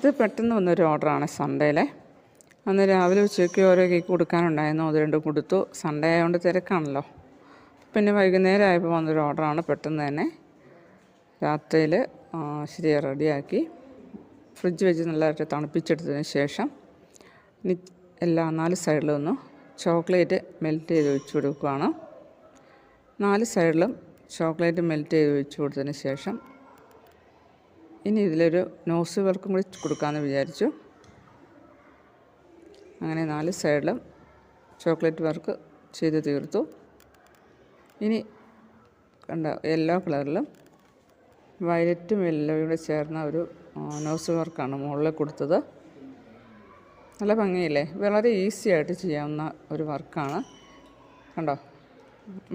ഇത് പെട്ടെന്ന് വന്നൊരു ഓർഡറാണ് സൺഡേയിലെ. അന്ന് രാവിലെ ഉച്ചയ്ക്ക് ഓരോ കേക്ക് കൊടുക്കാനുണ്ടായിരുന്നു. അത് രണ്ടും കൊടുത്തു. സൺഡേ ആയതുകൊണ്ട് തിരക്കാണല്ലോ. പിന്നെ വൈകുന്നേരം ആയപ്പോൾ വന്നൊരു ഓർഡറാണ് പെട്ടെന്ന് തന്നെ. രാത്രിയിൽ ശരി റെഡിയാക്കി. ഫ്രിഡ്ജ് വെച്ച് നല്ലതായിട്ട് തണുപ്പിച്ചെടുത്തതിന് ശേഷം ഇനി എല്ലാ നാല് സൈഡിലും ഒന്ന് ചോക്ലേറ്റ് മെൽറ്റ് ചെയ്ത് വെച്ച് കൊടുക്കുകയാണ് നാല് സൈഡിലും ചോക്ലേറ്റ് മെൽറ്റ് ചെയ്ത് വെച്ച് കൊടുത്തതിന് ശേഷം ഇനി ഇതിലൊരു നോസ് വർക്കും കൂടി കൊടുക്കാമെന്ന് വിചാരിച്ചു. അങ്ങനെ നാല് സൈഡിലും ചോക്ലേറ്റ് വർക്ക് ചെയ്ത് തീർത്തു. ഇനി കണ്ട യെല്ലോ കളറിലും വയലറ്റും യെല്ലോയും കൂടെ ചേർന്ന ഒരു നോസ് വർക്കാണ് മുകളിൽ കൊടുത്തത്. നല്ല ഭംഗിയില്ലേ? വളരെ ഈസി ആയിട്ട് ചെയ്യാവുന്ന ഒരു വർക്കാണ്. കണ്ടോ?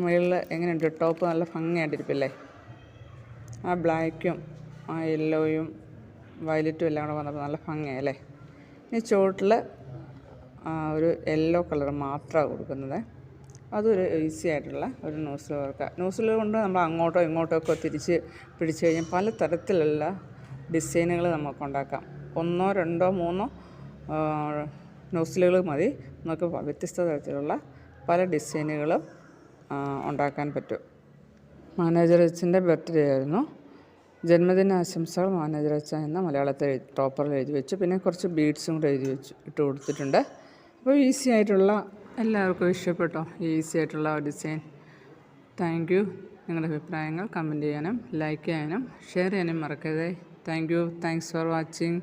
മുകളിൽ എങ്ങനെയുണ്ട്? ടോപ്പ് നല്ല ഭംഗിയായിട്ടിരിപ്പില്ലേ? ആ ബ്ലാക്കും ആ യെല്ലോയും വയലറ്റും എല്ലാം കൂടെ വന്നപ്പോൾ നല്ല ഭംഗിയല്ലേ ഇനി ചുവട്ടിൽ ഒരു യെല്ലോ കളർ മാത്രമാണ് കൊടുക്കുന്നത്. അതൊരു ഈസി ആയിട്ടുള്ള ഒരു ന്യൂസിൽ വർക്ക്. ന്യൂസിൽ കൊണ്ട് നമ്മൾ അങ്ങോട്ടോ ഇങ്ങോട്ടോ ഒക്കെ തിരിച്ച് പിടിച്ചു കഴിഞ്ഞാൽ പല തരത്തിലുള്ള ഡിസൈനുകൾ നമുക്ക് ഉണ്ടാക്കാം. ഒന്നോ രണ്ടോ മൂന്നോ ന്യൂസിലുകൾ മതി. നമുക്ക് വ്യത്യസ്ത തരത്തിലുള്ള പല ഡിസൈനുകളും ഉണ്ടാക്കാൻ പറ്റും. മാനേജർ അച്ഛന്റെ ബർത്ത്ഡേ ആയിരുന്നു. ജന്മദിന ആശംസകൾ മാനേജർ അച്ഛ എന്ന മലയാളത്തിൽ ടോപ്പറിൽ എഴുതി വെച്ചു. പിന്നെ കുറച്ച് ബീഡ്സും കൂടെ എഴുതി വെച്ചു ഇട്ട് കൊടുത്തിട്ടുണ്ട്. അപ്പോൾ ഈസി ആയിട്ടുള്ള എല്ലാവർക്കും ഇഷ്ടപ്പെട്ടോ? ഈസി ആയിട്ടുള്ള ഡിസൈൻ. Thank you. നിങ്ങളുടെ അഭിപ്രായങ്ങൾ കമന്റ് ചെയ്യാനും ലൈക്ക് ചെയ്യാനും ഷെയർ ചെയ്യാനും മറക്കരുത്. Thank you. Thanks for watching.